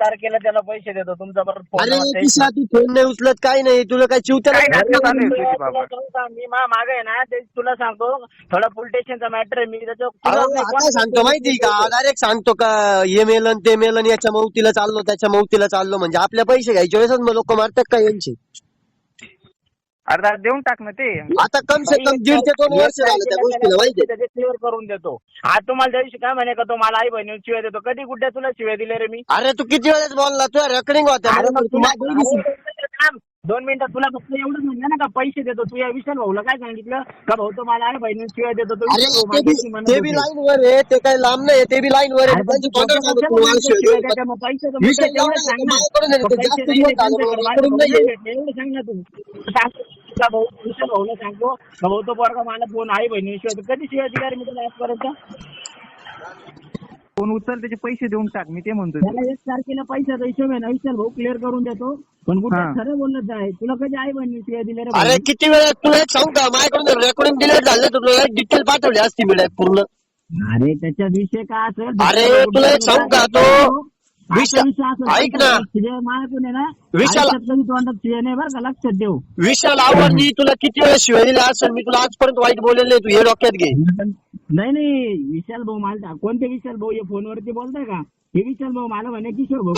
तारखेला त्याला पैसे देतो. तुमचा परत अरे फोन किशा तू फोन नाही उचलत काय नाही. तुला काय काय नाटकं चालू आहे तुझी बाबा मी मा मागे आहे ना ते तुला सांगतो. थोडा पोलीस स्टेशनचा मॅटर आहे मी नाही आता कोण- सांगतो माहिती का? डायरेक्ट सांगतो का हे मेलन ते मेलन याच्या मौतीला चाललो त्याच्या मौतीला चाललो म्हणजे आपल्या पैसे घ्यायच्या वेळेस मग लोक मारतात का यांचे? अरे दादा देऊन टाक ना ते. आता कम से कम दीड ते दोन वर्ष झालं त्या गोष्टीला माहिती त्याचे क्लिअर करून देतो. आज तुम्हाला त्या दिवशी काय म्हणे का तो मला आई बहिणी शिवाय देतो. कधी कुठे तुला शिवाय दिले रे मी? अरे तू किती वेळेस बोलला? तुझ्या रेकॉर्डिंग होत्या. तुला. दोन मिनिटं तुला फक्त एवढंच म्हणलं ना का पैसे देतो. तू या विशाल भाऊला काय सांगितलं? का भाऊ तो मला आई बहिणी शिवाय देतो. तो बी. लाईन वर आहे. ते काही लांब नाही ते बी लाईन वर पैसे एवढं एवढा सांग ना. ते. तुझा भाऊ विशाल भाऊला सांगतो का भाऊ तो पोरगा मला फोन आई बहिणी शिवाय देतो. कधी शिवाय दिला मी तुला आजपर्यंत? फोन उचल त्याचे पैसे देऊन टाक मी ते म्हणतोय. त्याला एक तारखेला पैशाचा हिशोब आहे ना विशाल भाऊ क्लिअर करून देतो. पण कुठे हा. खरं बोलत आहे तुला कधी आई बहिणी शिवाय दिले रे अरे भाऊ? किती वेळा तुला एक सांग का? माझ्याकडून रेकॉर्डिंग डिलीट झालं तर तुला डिटेल पाठवली असती मीडियात पूर्ण. अरे त्याच्यात विषय काय असेल? अरे, तुला एक सांगू का, तो? असेल, ऐक ना. विशाल- लक्षात ठेव. विशाल आवडली तुला किती वेळा शिवाय दिला असेल मी तुला आजपर्यंत वाईट बोललेलं नाही. तू हे डोक्यात घे. नाही नाही. विशाल भाऊ मला कोणते विशाल भाऊ? हे फोनवरती बोलताय का? हे विशाल भाऊ मला म्हणे किशोर भाऊ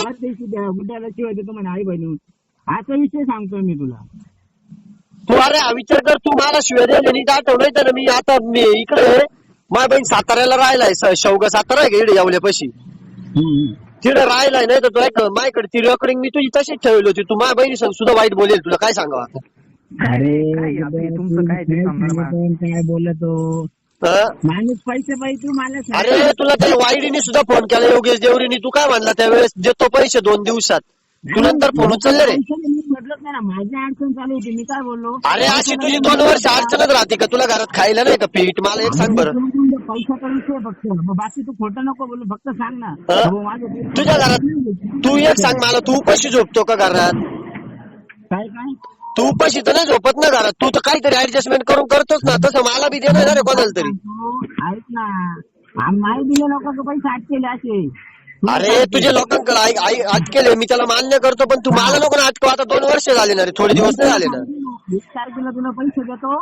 गुड्ड्याला शिवाय देतो म्हणे आई बहिणी. असा विषय सांगतोय मी तुला. तू अरे हा विचार कर. तू मला शिवाय दिले नीट आठव नाही तर मी आता मी इकडे माझ्या बहीण साताऱ्याला राहिलाय. शेवगा सातारा आहे का? इकडे यावल्यापाशी. तिकडे राहिलाय नाही तर तू ऐक माझ्याकडे ती रेकॉर्डिंग मी तुझी तशीच ठेवली होती. तू माझ्या बहिणी संग सुद्धा वाईट बोलेल तुला काय सांगावं आता? अरे तुमचं काय ते समजा मला. काय बोलतो हं? माणूस पैसे पाहिजे तू मला सांग. अरे तुला त्या वाईडीने सुद्धा फोन केला योगेश देवरीने. तू काय म्हणला त्यावेळेस? देतो पैसे दोन दिवसात. तू नंतर फोन उचलले रे. मी म्हटलंच नाही ना. माझी अडचण चालू होती. मी काय बोललो? अरे अशी तुझी दोन वर्ष अडचणच राहते का? तुला घरात खायला नाही का पीठ? मला एक सांग बरं. पैशाचा विषय फक्त. मग बाकी तू खोटं नको बोलू फक्त सांग ना. माझं तुझ्या घरात तू एक सांग मला तू उपाशी झोपतो का घरात? काय काय? तू उपाशी तर नाही झोपत ना घरात. तू तर काहीतरी ऍडजस्टमेंट करून करतोच ना. तसं मला बी देणार ना रे कोणाला तरी. ऐक ना. आम्ही नाही दिले लोकांचे पैसे आठ केले असे अरे तुझे लोकांकडे आई अटकेले. मी त्याला मान्य करतो पण तू मला नको ना अटकू. आता दोन वर्ष झाले ना रे. थोडे दिवस नाही झाले ना. एक तारखेला तुला पैसे देतो.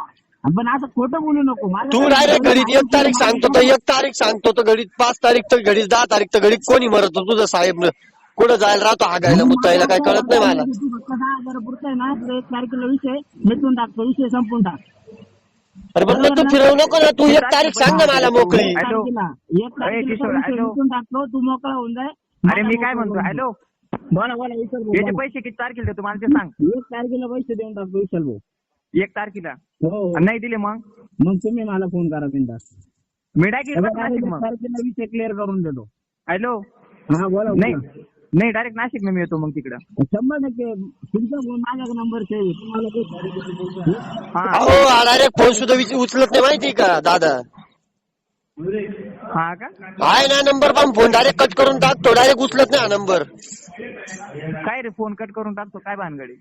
पण असं खोटं बोलू नको. माझं तू डायरेक्ट घडीत एक तारीख सांगतो तर एक तारीख सांगतो तर घडीत पाच तारीख तर घडीत दहा तारीख तर घडीत कोणी मरतो तुझं साहेब कुठं जायला राहतो हागायला मुतायला काय कळत नाही मला? तू फक्त दहा हजार पुरतंय ना तुला एक तारखेला विषय मिटून टाकतो विषय संपून टाक. अरे मग तू फिरवू नको ना तू एक तारीख सांग ना मला मोकळी. एक हॅलो. तारखेला एक अरे तारखेला किशोर, तो विषय हॅलो. मिटून टाकतो तू मोकळा होऊन जाय. अरे मी काय म्हणतो? हॅलो. बोला बोला विशाल भाऊ, याचे बोला. पैसे किती तारखेला देतो? मला ते सांग. एक तारखेला पैसे देऊन टाकतो विशाल भाऊ. एक तारखेला? हो हो. आणि नाही दिले मग? मग तुम्ही मला फोन करा बिंदास मी डायरेक्ट नाशिक मग? तारखेला विषय क्लिअर करून देतो. हॅलो? हा बोला नाही बोला. नाही डायरेक्ट नाशिक मी येतो मग तिकडं. शंभर टक्के. तुमचा फोन माझ्या नंबर सेव्ह आहे. तुम्हाला काही हा. अहो डायरेक्ट फोन सुद्धा विच- उचलत नाही माहिती का दादा? हा का? आहे ना नंबर पण फोन डायरेक्ट कट करून टाकतो डायरेक्ट उचलत नाही हा नंबर काय रे फोन कट करून टाकतो? काय भानगडी?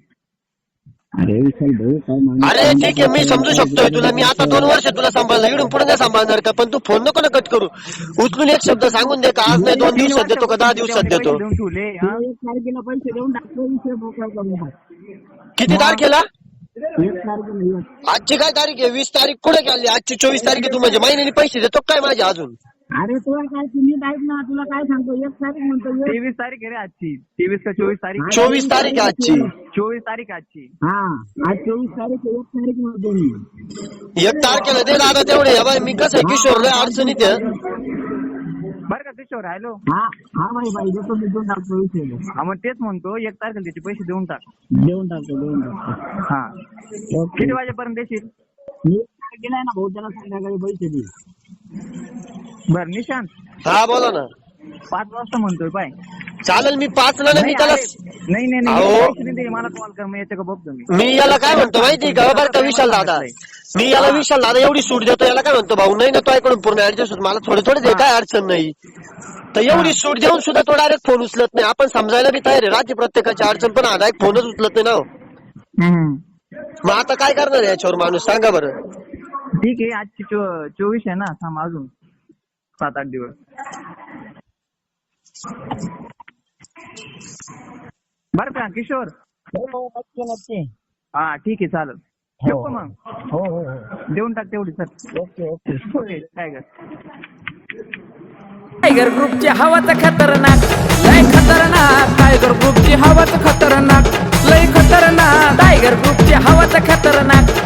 अरे विशाल भाऊ काय माणूस अरे ठीक आहे मी समजू शकतोय तुला. मी आता दोन वर्ष तुला सांभाळलं इकडून पुढे नाही सांभाळणार का? पण तू फोन नको ना कट करू. उचलून एक शब्द सांगून दे का? आज नाही दोन दिवसात देतो का? दहा दिवसात देतो. पैसे देऊन ठेवले हा? तुला एक तारखेला पैसे देऊन टाकतो विषय मोकळा करून टाक. किती तारखेला? एक तारखेला एक. आजची काय तारीख आहे? वीस तारीख कुठे गेली आजची चोवीस तारीख आहे तू म्हणजे महिन्याने पैसे देतो काय माझे अजून? अरे तुला काय तुम्ही ऐक ना तुला काय सांगतो? एक तारीख म्हणतो एक. तेवीस तारीख आहे रे आजची. तेवीस का चोवीस तारीख? चोवीस तारीख आहे आजची. चोवीस तारीख आजची. हा आज चोवीस तारीख एक तारीख म्हणतो मी एक तारखेला दे दादा तेवढे. हे मी कसं आहे किशोर लय अडचणीत आहे. बरं का किशोर हॅलो हा हा भाई भाई देतो मी देऊन टाकतो विषय हा मग तेच म्हणतो एक तारखेला त्याचे पैसे देऊन टाक. देऊन टाकतो देऊन टाकतो. हा. ओके. किती वाजेपर्यंत देशील? मी एक तारखेला आहे ना भाऊ त्याला संध्याकाळी पैसे दे. बर निशांत. हा बोला ना. पाच वाजता म्हणतोय पाय. चालेल मी पाचला ना मी त्याला नाही नाही नाही अहो. पैसे नाही दिले, मला कॉल कर मग येते का बघतो मी. मी याला काय म्हणतो माहिती का? बरं का विशाल दादा? मी याला विशाल दादा एवढी सूट देतो याला काय म्हणतो भाऊ? नाही ना तो ऐकडून पूर्ण ऍडजस्ट होत मला थोडे थोडे दे काय अडचण नाही. तर एवढी सूट देऊन सुद्धा तो डायरेक्ट फोन उचलत नाही. आपण समजायला बी तयार आहे. राहते प्रत्येकाची अडचण पण हा डायरेक्ट फोनच उचलत नाही ना हो. हम्म. मग आता काय करणार आहे याच्यावर माणूस? सांगा बरं. ठीक आहे आजची चो- चोवीस आहे ना थांब अजून. सात आठ दिवस. बरं का किशोर? हो नक्की नक्की. हा ठीक आहे चालेल. हो. ठेवू का मग? हो हो हो. देऊन टाक तेवढी सर. ओके. ओके काय ग? टायगर ग्रुपची हवाच खतरनाक लय खतरनाक. टायगर ग्रुपची हवाच खतरनाक लय खतरनाक. टायगर ग्रुपची हवाच खतरनाक.